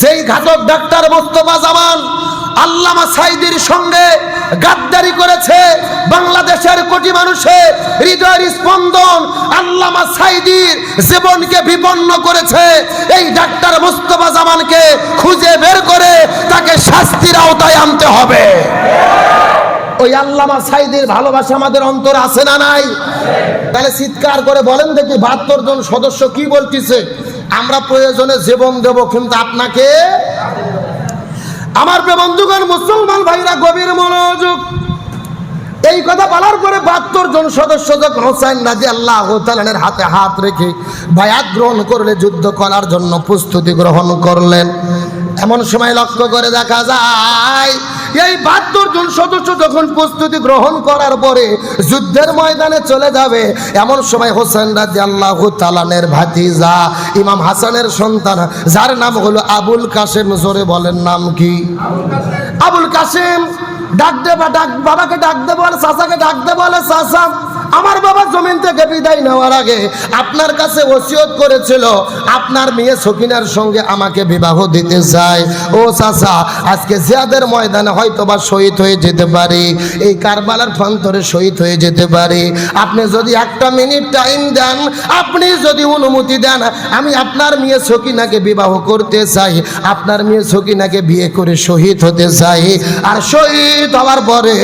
যেই ঘাতক ডাক্তার মোস্তফা জামান আল্লামা সাইদির সঙ্গে গাদ্দারি করেছে, বাংলাদেশের কোটি মানুষের হৃদয়ের স্পন্দন আল্লামা সাইদির জীবনকে বিপন্ন করেছে। এই ডাক্তার মোস্তফা জামানকে খুঁজে বের করে তাকে শাস্তির আওতায় আনতে হবে। ওই আল্লামা সাইদের ভালোবাসা আমাদের অন্তর আছে না নাই? তাহলে চিৎকার করে বলেন দেখি বাহাত্তর জন সদস্য কি বলতেছে? আমরা প্রয়োজনে জীবন দেব, কিন্তু আপনাকে আমার বন্ধুগণ, মুসলমান ভাইরা, গভীর মনোযোগ। এই কথা বলার পরে বাহাত্তর জন সদস্য যখন হোসাইন রাজি আল্লাহ তালানের হাতে হাত রেখে বায়াত গ্রহণ করলে, যুদ্ধ করার জন্য প্রস্তুতি গ্রহণ করলেন। এমন সময় লক্ষ্য করে দেখা যায় এই বাহাত্তর জন সদস্য যখন প্রস্তুতি গ্রহণ করার পরে যুদ্ধের ময়দানে চলে যাবে, এমন সময় হোসেন রাজি আল্লাহ তালানের ভাতিজা ইমাম হাসানের সন্তান, যার নাম হলো আবুল কাসেম জোরে বলেন নাম কি? আবুল কাসেম ডাক দে বা ডাক, বাবাকে ডাক দে বলে, চাচাকে ডাক দে বলে, চাচা। আমার বাবা জমিন থেকে বিদায় নেওয়ার আগে আপনার কাছে ওসিয়ত করেছিল, আপনার মেয়ে সকিনার সঙ্গে আমাকে বিবাহ দিতে চায়। ও চাচা, আজকে জিয়াদের ময়দানে হয়তো বা শহীদ হয়ে যেতে পারি, এই কারবালার প্রান্তরে শহীদ হয়ে যেতে পারি। আপনি যদি একটা মিনিট টাইম দেন, আপনি যদি অনুমতি দেন, আমি আপনার মেয়ে সকিনাকে বিবাহ করতে চাই, আপনার মেয়ে সকিনাকে বিয়ে করে শহীদ হতে চাই। আর শহীদ হওয়ার পরে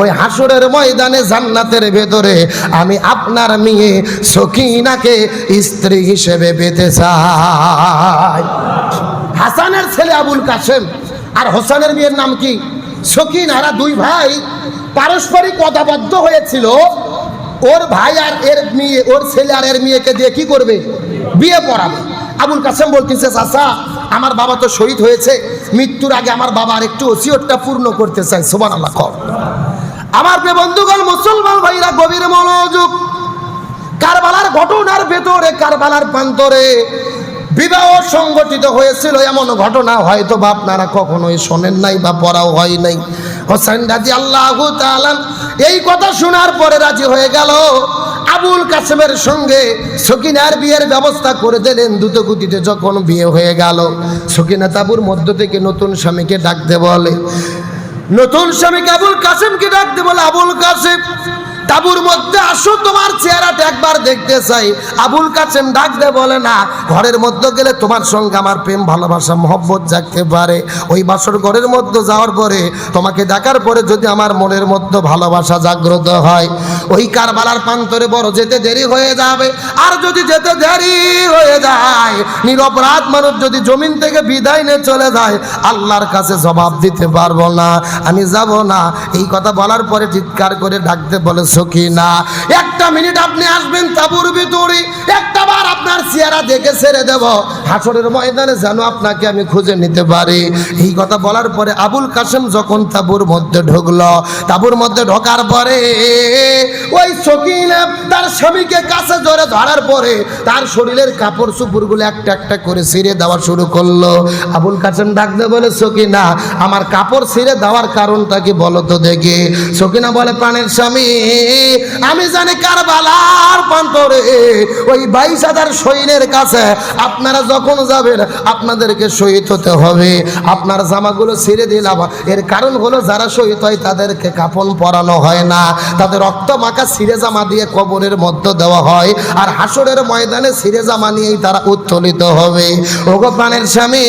ওই হাসুরের ময়দানে জান্নাতের ভেতরে আমি আপনার মেয়ে সকিনাকে স্ত্রী হিসেবে পেতে চাই। হাসানের ছেলে আবুল কাসেম আর হোসেনের মেয়ের নাম কি? সকিন, এরা দুই ভাই। পারস্পরিক কথাবদ্ধ হয়েছিল। ওর ভাই আর এর মেয়ে, ওর ছেলে আর এর মেয়েকে দিয়ে কি করবে? বিয়ে পড়াবে। আবুল কাসেম বলতেছে, চাচা, আমার বাবা তো শহীদ হয়েছে। মৃত্যুর আগে আমার বাবার একটু ওসিয়তটা পূর্ণ করতে চাই সোমান আল্লাহ কর। আমার প্রিয় বন্ধুগণ, মুসলমান ভাইরা, গভীর মনোযোগ। কারবালার ঘটনার ভেতরে, কারবালার প্রান্তরে বিবাহ সংগঠিত হয়েছিল, এমন ঘটনা হয়তো বা আপনারা কখনোই শোনেন নাই বা পড়াও হয় নাই। হোসেন রাজি আল্লাহ এই কথা শোনার পরে রাজি হয়ে গেল। আবুল কাসেমের সঙ্গে সকিনার বিয়ের ব্যবস্থা করে দিলেন দ্রুত গতিতে যখন বিয়ে হয়ে গেল। সকিনা তাবুর মধ্য থেকে নতুন স্বামীকে ডাকতে বলে নতুন স্বামীকে আবুল কাসেমকে ডাকতে বলে, আবুল কাসেম, তাবুর মধ্যে আসো, তোমার চেহারাটা একবার দেখতে চাই। আবুল কাসেম ডাকতে বলে, না, ঘরের মধ্যে গেলে তোমার সঙ্গে আমার প্রেম, ভালোবাসা, মহব্বত জাগতে পারে। ওই বাসর ঘরের মধ্যে যাওয়ার পরে তোমাকে দেখার পরে যদি আমার মনের মধ্যে ভালোবাসা জাগ্রত হয় ওই কারবালার প্রান্তরে বড় যেতে দেরি হয়ে যাবে। আর যদি যেতে দেরি হয়ে যায় নিরপরাধ মানুষ যদি জমিন থেকে বিদায় নিয়ে চলে যায়, আল্লাহর কাছে জবাব দিতে পারব না। আমি যাব না। এই কথা বলার পরে চিৎকার করে ডাকতে বলে সখি না একটা মিনিট আপনি আসবেন তাবুর ভিতরে। একটা বার আপনার চেহারা দেখে ছেড়ে দেব। হাসরের ময়দানে যেন আপনাকে আমি খুঁজে নিতে পারি। এই কথা বলার পরে আবুল কাসেম যখন তাবুর মধ্যে ঢুকলো, তাবুর মধ্যে ঢোকার পরে ওই সকিনা তার স্বামীকে কাছে ধরে ধরার পরে তার শরীরের কাপড় চুপুরগুলো একটা একটা করে ছিঁড়ে দেওয়া শুরু করল। আবুল কাসেম ডাকতে বলে, সকিনা, আমার কাপড় ছিঁড়ে দেওয়ার কারণটা কি বলো তো দেখি? সকিনা বলে, প্রাণের স্বামী, আমি জানি কারবালার প্রান্তরে ওই বাইশ হাজার সৈন্যের কাছে আপনারা যখন যাবেন, আপনাদেরকে শহীদ হতে হবে। আপনার জামাগুলো ছিঁড়ে দিলাম। এর কারণ হলো, যারা শহীদ হয় তাদেরকে কাপন পরানো হয় না। তাদের রক্ত মাখা ছিঁড়ে জামা দিয়ে কবরের মধ্যে দেওয়া হয় আর হাসরের ময়দানে ছিঁড়ে জামা নিয়েই তারা উত্তোলিত হবে। ওগো প্রাণের স্বামী,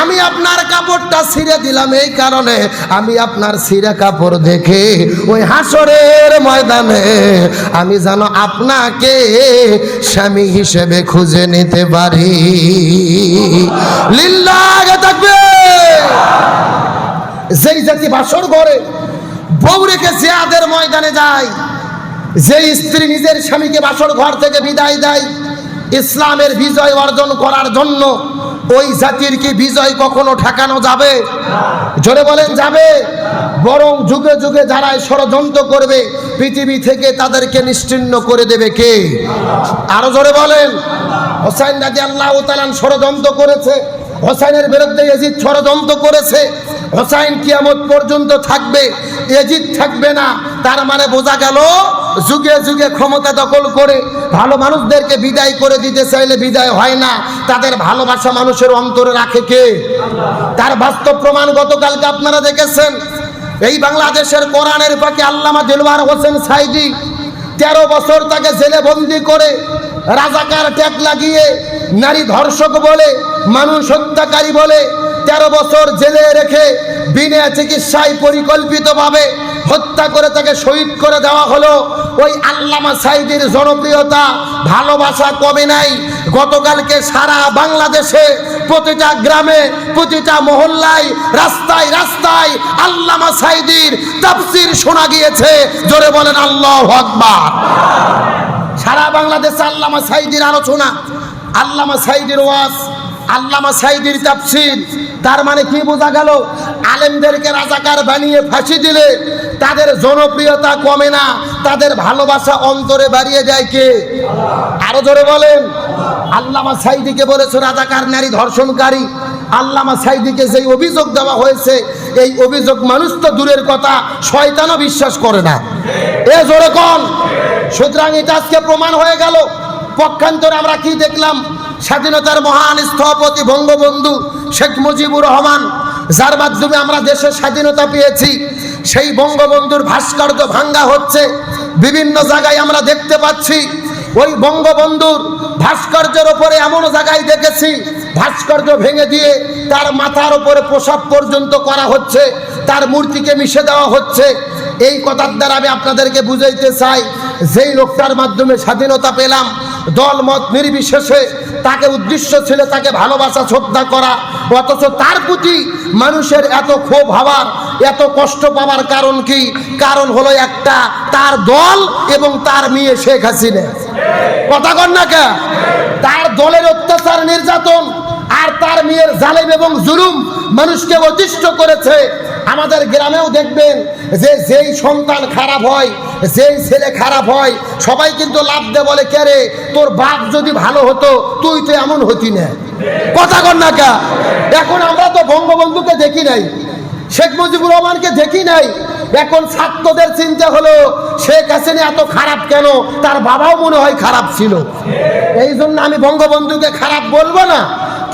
আমি আপনার কাপড়টা ছিঁড়ে দিলাম এই কারণে আমি আপনার ছিঁড়ে কাপড় দেখে ওই হাসরের ময়দানে আমি যেন আপনাকে স্বামী হিসেবে খুঁজে নিতে পারি। লিল্লাহ থাকবে। যেই জাতি বাসর ঘরে বউ রেখে জিয়াদের ময়দানে যায়। যে স্ত্রী নিজের স্বামীকে বাসর ঘর থেকে বিদায় দেয়, ইসলামের বিজয় অর্জন করার জন্য ওই জাতির কি বিজয় কখনো ঠেকানো যাবে? জোরে বলেন, যাবে। বরং যুগে যুগে যারা ষড়যন্ত্র করবে, পৃথিবী থেকে তাদেরকে নিশ্চিন্ন করে দেবে কে? আরও জোরে বলেন। হোসাইন রাজি আল্লাহ তালান ষড়যন্ত্র করেছে। হোসাইনের বিরুদ্ধে এজিদ ষড়যন্ত্র করেছে। হোসাইন কিয়ামত পর্যন্ত থাকবে, এজিদ থাকবে না। তার মানে বোঝা গেল, যুগে যুগে ক্ষমতা দখল করে ভালো মানুষদেরকে বিদায় করে দিতে চাইলে বিদায় হয় না। তাদের ভালোবাসা মানুষের অন্তরে রাখে কে? তার বাস্তব প্রমাণ গতকালকে আপনারা দেখেছেন। এই বাংলাদেশের কোরআনের পাকে আল্লামা দিলওয়ার হোসেন সাইদি তেরো বছর তাকে জেলে বন্দি করে রাজাকার ট্যাগ লাগিয়ে নারী ধর্ষক বলে, মানুষ হত্যাকারী বলে তেরো বছর জেলে রেখে বিনা চিকিৎসায় পরিকল্পিতভাবে হত্যা করে তাকে শহীদ করে দেওয়া হলো। ওই আল্লামা সাইদির জনপ্রিয়তা, ভালোবাসা কমে নাই। গতকালকে সারা বাংলাদেশে প্রতিটা গ্রামে, প্রতিটা মহল্লায়, রাস্তায় রাস্তায় আল্লামা সাইদির তাফসির শোনা গিয়েছে। জোরে বলেন, আল্লাহ আকবার। সারা বাংলাদেশে আল্লামা সাইদির আলোচনা, আল্লামা সাইদির ওয়াজ আল্লামা সাইদির তাফসির। তার মানে কি বোঝা গেল? আলেমদেরকে রাজাকার বানিয়ে ফাঁসি দিলে তাদের জনপ্রিয়তা কমে না, তাদের ভালোবাসা অন্তরে বাড়িয়ে যায় কে? আরও ধরে বলেন। আল্লামা সাইদিকে বলেছে, রাজাকার নারী ধর্ষণকারী। আল্লামা সাইদিকে যেই অভিযোগ দেওয়া হয়েছে, এই অভিযোগ মানুষ তো দূরের কথা, শয়তানও বিশ্বাস করে না। এ জোরে কন। সুতরাং এটা আজকে প্রমাণ হয়ে গেল। পক্ষান্তরে আমরা কি দেখলাম? স্বাধীনতার মহান স্থপতি বঙ্গবন্ধু শেখ মুজিবুর রহমান, যার মাধ্যমে আমরা দেশের স্বাধীনতা পেয়েছি, সেই বঙ্গবন্ধুর ভাস্কর্য ভাঙ্গা হচ্ছে, বিভিন্ন জায়গায় আমরা দেখতে পাচ্ছি, ওই বঙ্গবন্ধুর ভাস্কর্যের ওপরে এমন জায়গায় দেখেছি, ভাস্কর্য ভেঙে দিয়ে তার মাথার ওপরে প্রসাব পর্যন্ত করা হচ্ছে, তার মূর্তিকে মিশে দেওয়া হচ্ছে। এই কথার দ্বারা আমি আপনাদেরকে বুঝাইতে চাই, যেই লোকটার মাধ্যমে স্বাধীনতা পেলাম দল মত নির্বিশেষে তাকে উদ্দেশ্য ছিল তাকে ভালোবাসা শ্রদ্ধা করা। অথচ তার প্রতি মানুষের এত ক্ষোভ হওয়ার, এত কষ্ট পাওয়ার কারণ কি? কারণ হলো একটা, তার দল এবং তার মেয়ে শেখ হাসিনা। কথা কন না কে তার দলের অত্যাচার, নির্যাতন আর তার মেয়ের জালেম এবং জুলুম মানুষকে অতিষ্ঠ করেছে। আমাদের গ্রামেও দেখবেন যে যেই সন্তান খারাপ হয়, যেই ছেলে খারাপ হয়, সবাই কিন্তু লাভ দে বলে, কে রে, তোর বাপ যদি ভালো হতো, তুই তো এমন হতি না। কথা কন না কা। এখন আমরা তো বঙ্গবন্ধুকে দেখি নাই, শেখ মুজিবুর রহমানকে দেখি নাই। এখন ছাত্রদের চিন্তা হলো, শেখ হাসিনা এত খারাপ কেন? তার বাবাও মনে হয় খারাপ ছিল। এই জন্য আমি বঙ্গবন্ধুকে খারাপ বলব না,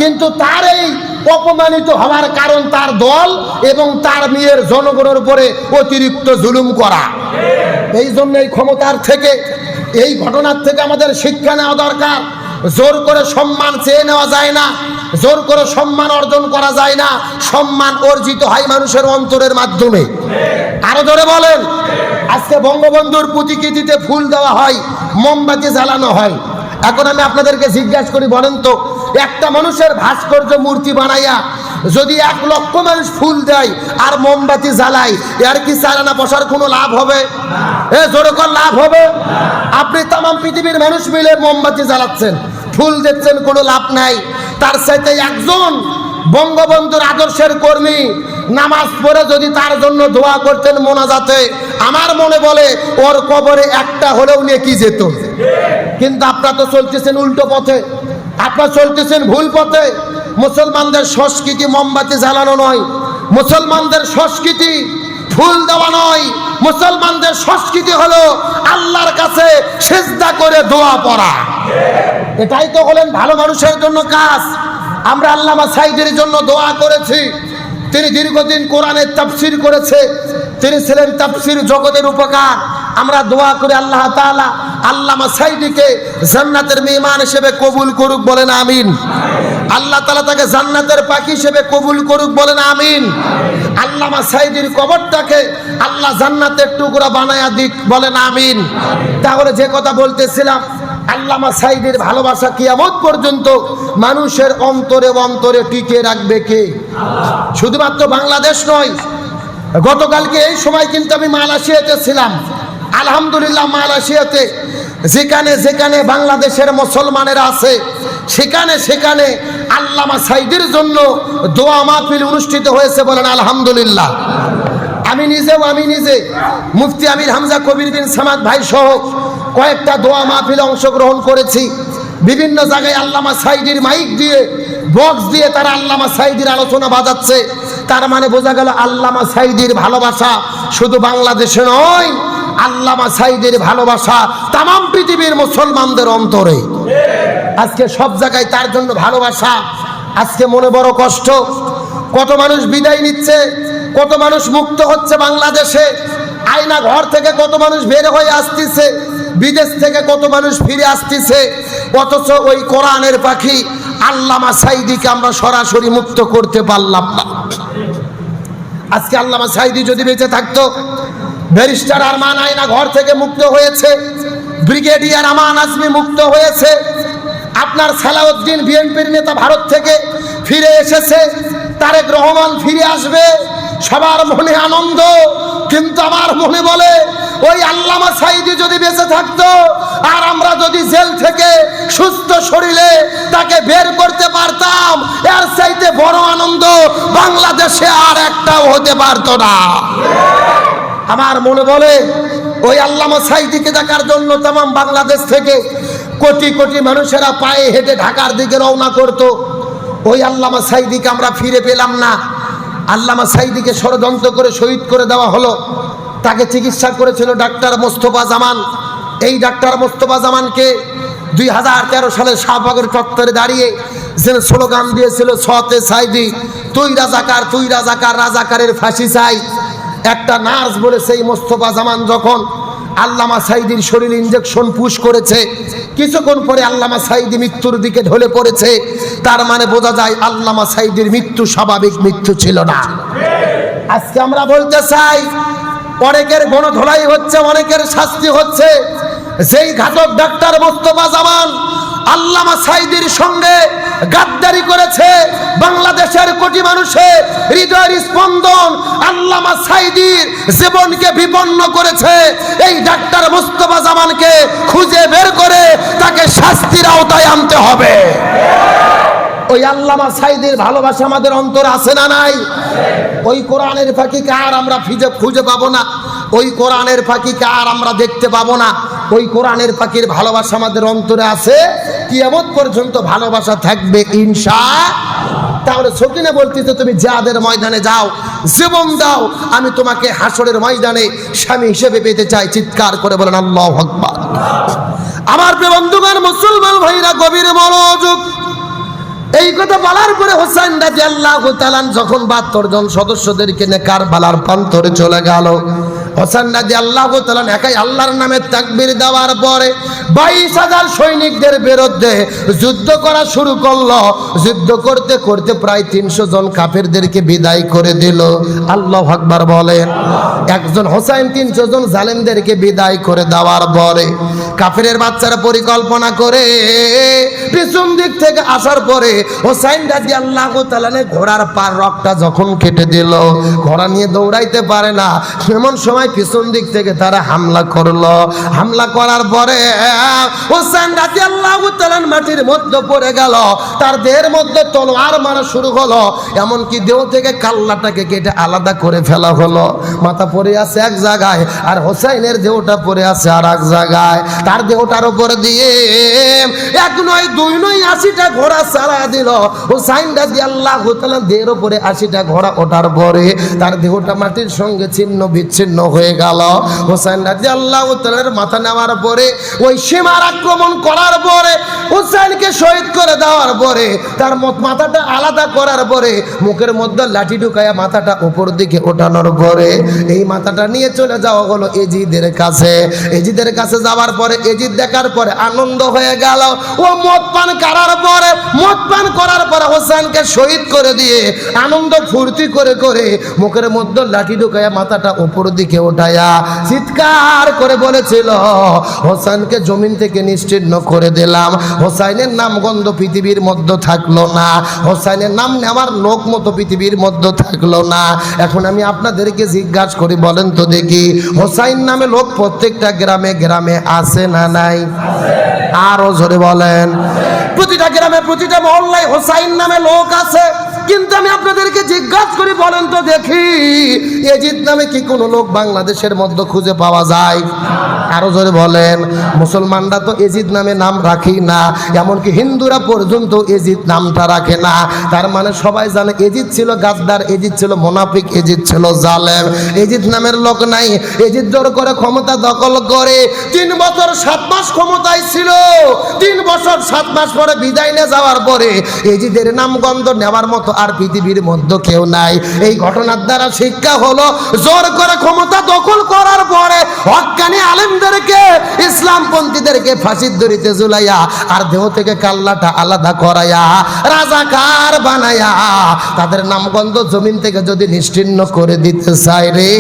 কিন্তু তার এই অপমানিত হওয়ার কারণ তার দল এবং তার মেয়ের জনগণের উপরে অতিরিক্ত জুলুম করা। এই জন্য এই ক্ষমতার থেকে, এই ঘটনার থেকে আমাদের শিক্ষা নেওয়া দরকার। জোর করে সম্মান চেয়ে নেওয়া যায় না, জোর করে সম্মান অর্জন করা যায় না, সম্মান অর্জিত হয় মানুষের অন্তরের মাধ্যমে। আরও ধরে বলেন, আজকে বঙ্গবন্ধুর প্রতিকৃতিতে ফুল দেওয়া হয়, মোমবাতি জ্বালানো হয়। এখন আমি আপনাদেরকে জিজ্ঞাসা করি, বলেন তো একটা মানুষের ভাস্কর্য মূর্তি বানাইয়া যদি এক লক্ষ মানুষ ফুল দেয় আর মোমবাতি জ্বালায়, এর কি চালানা বসার কোনো লাভ হবে? এ জোরকর লাভ হবে? আপনি তাম পৃথিবীর মানুষ মিলে মোমবাতি জ্বালাচ্ছেন, ফুল দিচ্ছেন, কোনো লাভ নাই। তার সাথে একজন বঙ্গবন্ধুর আদর্শের কর্মী নামাজ পড়ে যদি তার জন্য দোয়া করতেন মোনাজাতে, আমার মনে বলে ওর কবরে একটা হলেও নেকি যেত। কিন্তু আপনারা তো চলতেছেন উল্টো পথে। আপনারা চলতেছেন ভুল পথে। মুসলমানদের সংস্কৃতি মোমবাতি জ্বালানো নয়। মুসলমানদের সংস্কৃতি ফুল দেওয়া নয়। মুসলমানদের সংস্কৃতি হলো আল্লাহর কাছে সেজদা করে দোয়া পড়া। এটাই তো হলেন ভালো মানুষের জন্য কাজ। আমরা আল্লামা সাইদের জন্য দোয়া করেছি। তিনি দীর্ঘদিন কোরআনের তাফসির করেছে। তিনি ছিলেন তাফসির জগতের উপকার। আমরা দোয়া করি আল্লাহ তাআলা আল্লামা সাইদিকে জান্নাতের মেহমান হিসেবে কবুল করুক বলেন আমিন। আল্লাহ তাআলা তাকে জান্নাতের পাখি হিসেবে কবুল করুক বলেন আমিন। আল্লামা সাইদির কবরটাকে আল্লাহ জান্নাতের টুকরা বানায়া দিক বলেন আমিন। তাহলে যে কথা বলতেছিলাম, আল্লামা সাইদের ভালোবাসা কিয়ামত পর্যন্ত মানুষের অন্তরে অন্তরে টিকে রাখবে কে? শুধুমাত্র বাংলাদেশ নয়, গতকালকে এই সময় কিন্তু আমি মালয়েশিয়াতে ছিলাম। আলহামদুলিল্লাহ মালয়েশিয়াতে যেখানে যেখানে বাংলাদেশের মুসলমানেরা আছে, সেখানে সেখানে আল্লামা সাইদের জন্য দোয়া মাহফিল অনুষ্ঠিত হয়েছে বলেন আলহামদুলিল্লাহ। আমি নিজেও, আমি নিজে, মুফতি আমির হামজা কবির বিন সামাদ ভাই সহ কয়েকটা দোয়া মাহফিলে অংশগ্রহণ করেছি। বিভিন্ন জায়গায় আল্লামা সাইদির মাইক দিয়ে, বক্স দিয়ে তারা আল্লামা সাইদির আলোচনা বাজাচ্ছে। তার মানে বোঝা গেল আল্লামা সাইদির ভালোবাসা শুধু বাংলাদেশে নয় আল্লামা সাইদের ভালোবাসা তাম পৃথিবীর মুসলমানদের অন্তরে। আজকে সব জায়গায় তার জন্য ভালোবাসা। আজকে মনে বড় কষ্ট। কত মানুষ বিদায় নিচ্ছে, কত মানুষ মুক্ত হচ্ছে বাংলাদেশে। আয়না ঘর থেকে কত মানুষ বের হয়ে আসতেছে, বিদেশ থেকে কত মানুষ ফিরে আসতেছে। অথচ ওই কোরআনের পাখি আল্লামা সাইদিকে আমরা সরাসরি মুক্ত করতে পারলাম না। আজকে আল্লামা সাইদি যদি বেঁচে থাকতো ব্যারিস্টার আরমান আয়না ঘর থেকে মুক্ত হয়েছে। ব্রিগেডিয়ার আমান আজমি মুক্ত হয়েছে। আপনার সালাউদ্দিন বিএনপির নেতা ভারত থেকে ফিরে এসেছে। তারেক রহমান ফিরে আসবে। সবার মনে আনন্দ। কিন্তু আমার মনে বলে, ওই আল্লামা সাইদি যদি বেঁচে থাকতো, আর আমরা যদি জেল থেকে সুস্থ শরীরে তাকে বের করতে পারতাম, এর চাইতে বড় আনন্দ বাংলাদেশে আর একটাও হতে পারতো না। আমার মনে বলে, ওই আল্লামা সাইদিকে দেখার জন্য তাম বাংলাদেশ থেকে কোটি কোটি মানুষেরা পায়ে হেঁটে ঢাকার দিকে রওনা করত। ওই আল্লামা সাইদিকে আমরা ফিরে পেলাম না। আল্লামা সাইদিকে ষড়যন্ত্র করে শহীদ করে দেওয়া হলো। তাকে চিকিৎসা করেছিল ডাক্তার মোস্তফা জামান। এই ডাক্তার মোস্তফা জামানকে দুই হাজার তেরো সালে শাহবাগের চত্বরে দাঁড়িয়ে যে স্লোগান দিয়েছিল সতে সাইদি, তুই রাজাকার তুই রাজাকার, রাজাকারের ফাঁসি চাই। একটা নার্স বলে সেই মোস্তফা জামান যখন আল্লামা সাইদির শরীর ইঞ্জেকশন পুশ করেছে, কিছুক্ষণ পরে আল্লামা সাইদি মৃত্যুর দিকে ঢলে পড়েছে, তার মানে বোঝা যায় আল্লামা সাইদির মৃত্যু স্বাভাবিক মৃত্যু ছিল না। আজকে আমরা বলতে চাই, অনেকের গণধোলাই হচ্ছে, অনেকের শাস্তি হচ্ছে। যেই ঘাতক ডাক্তার মোস্তফা জামান আল্লামা সাইদির সঙ্গে গাদ্দারি করেছে বাংলাদেশের কোটি মানুষের হৃদয়ের স্পন্দন আল্লামা সাইদির জীবনকে বিপন্ন করেছে। এই ডাক্তার মুস্তফা জামানকে খুঁজে বের করে তাকে শাস্তির আওতায় আনতে হবে। ওই আল্লামা সাইদের ভালোবাসা আমাদের অন্তর আছে না নাই? ওই কোরআনের ফাঁকিকে আর আমরা ফিজে খুঁজে পাবো না? ওই কোরআনের ফাঁকিকে আর আমরা দেখতে পাবো না? ওই কোরআনের পাখির ভালোবাসা আমাদের অন্তরে আছে? কিয়ামত পর্যন্ত ভালোবাসা থাকবে ইনশা তাহলে সকিনে বলতেছে, তুমি যাদের ময়দানে যাও, জীবন দাও। আমি তোমাকে হাসরের ময়দানে স্বামী হিসেবে পেতে চাই। চিৎকার করে বলেন, আল্লাহ আকবার। আমার বন্ধুগণ, মুসলমান ভাইরা, গভীর মনোযোগ। এই কথা বলার পরে হোসেন রাজি আল্লাহ যখন বাহাত্তর জন সদস্যদেরকে নিয়ে কারবালার প্রান্তরে চলে গেল হোসেন রাজি আল্লাহ তালান একাই আল্লাহর নামে তাকবির দেওয়ার পরে বাইশ হাজার সৈনিকদের বিরুদ্ধে যুদ্ধ করা শুরু করল। যুদ্ধ করতে করতে প্রায় তিনশো জন কাফেরদেরকে বিদায় করে দিল। আল্লাহ বলেন। একজন তিনশো জন জালেমদেরকে বিদায় করে দেওয়ার পরে কাফেরের বাচ্চারা পরিকল্পনা করে পিছন দিক থেকে আসার পরে হোসাইন রাজি আল্লাহ ঘোড়ার পার রকটা যখন কেটে দিল, ঘোড়া নিয়ে দৌড়াইতে পারে না। এমন সময় পিছন দিক থেকে তারা হামলা করল। হামলা করার পরে হোসেন রাজি আল্লাহ মাটির মধ্যে পড়ে গেল। তার দেহের মধ্যে তলোয়ার মারা শুরু হলো। এমনকি দেহ থেকে কাল্লাটাকে কেটে আলাদা করে ফেলা হলো। মাথা পড়ে আছে এক জায়গায় আর হোসাইনের দেহটা পড়ে আছে আর এক জায়গায়। তার দেহটার উপরে দিয়ে এক নয়, দুই নয় আশিটা ঘোড়া চালা দিল। হোসাইন রাজি আল্লাহ দেহের উপরে আশিটা ঘোড়া ওঠার পরে তার দেহটা মাটির সঙ্গে ছিন্ন, বিচ্ছিন্ন হয়ে গেল। হোসাইন রাজি আল্লাহ মাথা নেওয়ার পরে, ওই সীমার আক্রমণ করার পরে, হুসাইনকে শহীদ করে দেওয়ার পরে, তার মাথাটা আলাদা করার পরে, মুখের মধ্যে লাঠি ঢুকায়া মাথাটা উপর দিকে ওঠানোর পরে, এই মাথাটা নিয়ে চলে যাওয়া হলো এজিদের কাছে। এজিদের কাছে যাওয়ার পরে, এজিদ দেখার পরে আনন্দ হয়ে গেল। ও মদ পান করার পরে, মদ পান করার পরে হোসেনকে শহীদ করে দিয়ে, আনন্দ ফুর্তি করে করে মুখের মধ্যে লাঠি ঢুকায়া মাথাটা উপর দিকে ওঠায়া চিৎকার করে বলেছিল হোসেনকে জমিন থেকে নিশ্চিহ্ন করে দিলাম। হোসাইনের নাম গন্ধ পৃথিবীর মধ্যে থাকল না। হোসাইনের নাম নেওয়ার লোক মতো পৃথিবীর মধ্যে থাকল না। এখন আমি আপনাদেরকে জিজ্ঞাসা করি, বলেন তো দেখি, হোসাইন নামে লোক প্রত্যেকটা গ্রামে গ্রামে আছে না নাই? আরও জোরে বলেন। প্রতিটা গ্রামে, প্রতিটা মহল্লায় হোসাইন নামে লোক আছে। কিন্তু আমি আপনাদেরকে জিজ্ঞাসা করি, বলেন তো দেখি, এজিদ নামে কি কোনো লোক বাংলাদেশের মধ্যে খুঁজে পাওয়া যায়? আরও জোরে বলেন, মুসলমানরা তো এজিদ নামে নাম রাখি না, এমনকি হিন্দুরা পর্যন্ত এজিদ নামটা রাখে না। তার মানে সবাই জানে এজিদ ছিল গাদ্দার, এজিদ ছিল মোনাফিক, এজিদ ছিল জালেম। এজিদ নামের লোক নাই, এজিদ জোর করে ক্ষমতা দখল করে। তিন বছর সাত মাস ক্ষমতায় ছিল, তিন বছর সাত মাস পরে বিদায় নিয়ে যাওয়ার পরে এজিদের নামগন্ধ নেওয়ার মতো আর পৃথিবীর মধ্যে কেউ নাই। এই ঘটনার দ্বারা শিক্ষা হলো, জোর করে ক্ষমতা দখল করার পরে হকানি আলেমদেরকে, ইসলামপন্থীদেরকে ফাঁসির দড়িতে ঝুলাইয়া আর দেহ থেকে কাল্লাটা আলাদা করাইয়া, রাজাকার বানায়া তাদের নামগন্ধ জমিন থেকে যদি নিশ্চিহ্ন করে দিতে চায় রে,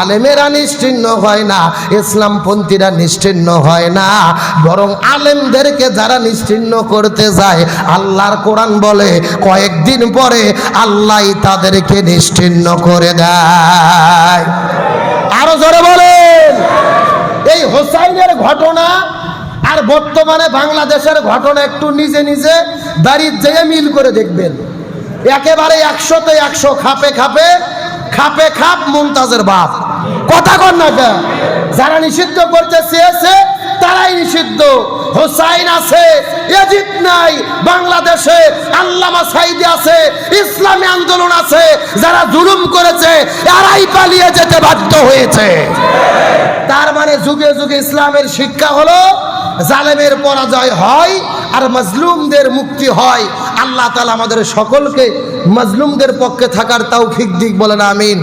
আলেমেরা নিশ্চিহ্ন হয় না, ইসলামপন্থীরা নিশ্চিহ্ন হয় না, বরং আলেমদেরকে যারা নিশ্চিহ্ন করতে যায়, আল্লাহর কোরআন বলে, কয়েকদিন পরে আল্লাহ তাদেরকে নিশ্চিহ্ন করে দেয়। আরও জোরে বলেন। এই হোসাইনের ঘটনা আর বর্তমানে বাংলাদেশের ঘটনা একটু নিজে নিজে দাঁড়িয়ে যেয়ে মিল করে দেখবেন। একেবারে একশোতে একশো, খাপে খাপে খাপে খাপ মুমতাজের বাপ। কথা কর না যারা নিষিদ্ধ করতে চেয়েছে তারাই নিষিদ্ধ। হোসাইন আছে এজিদ নাই, বাংলাদেশে আল্লামা সাইদি আছে, ইসলামী আন্দোলন আছে, যারা জুলুম করেছে তারাই পালিয়ে যেতে বাধ্য হয়েছে। তার মানে যুগে যুগে ইসলামের শিক্ষা হলো, জালেমের পরাজয় হয় আর মজলুমদের মুক্তি হয়। আল্লাহ তালা আমাদের সকলকে মজলুমদের পক্ষে থাকার তৌফিক দিক বলেন, আমিন।